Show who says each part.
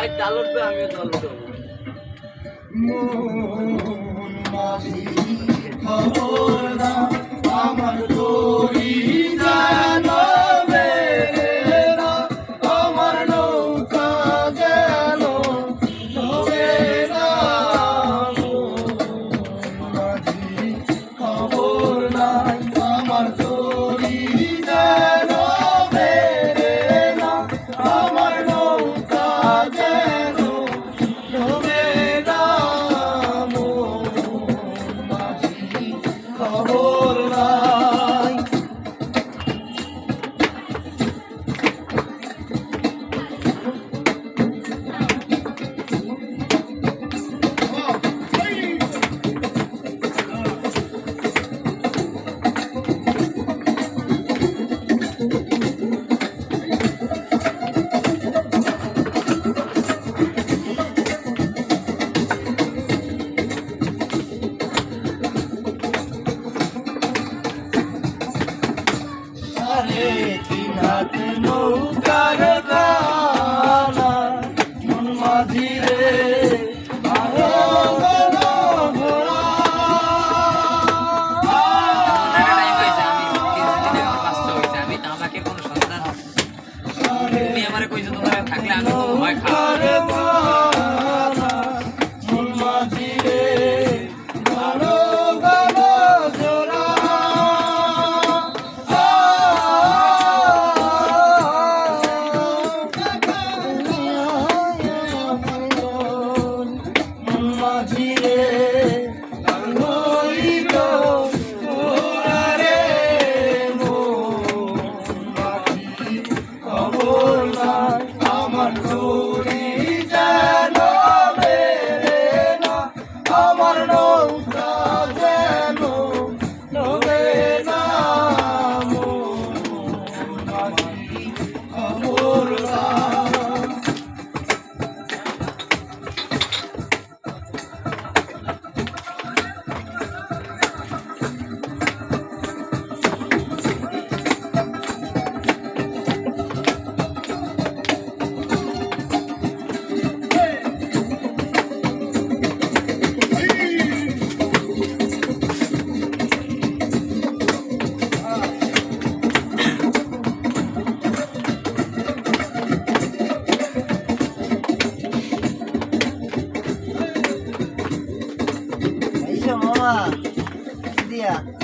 Speaker 1: ভাই ডাল উঠবে আমিও জল উঠবো।
Speaker 2: মন মাঝি খবর Thank you. eternal Ini.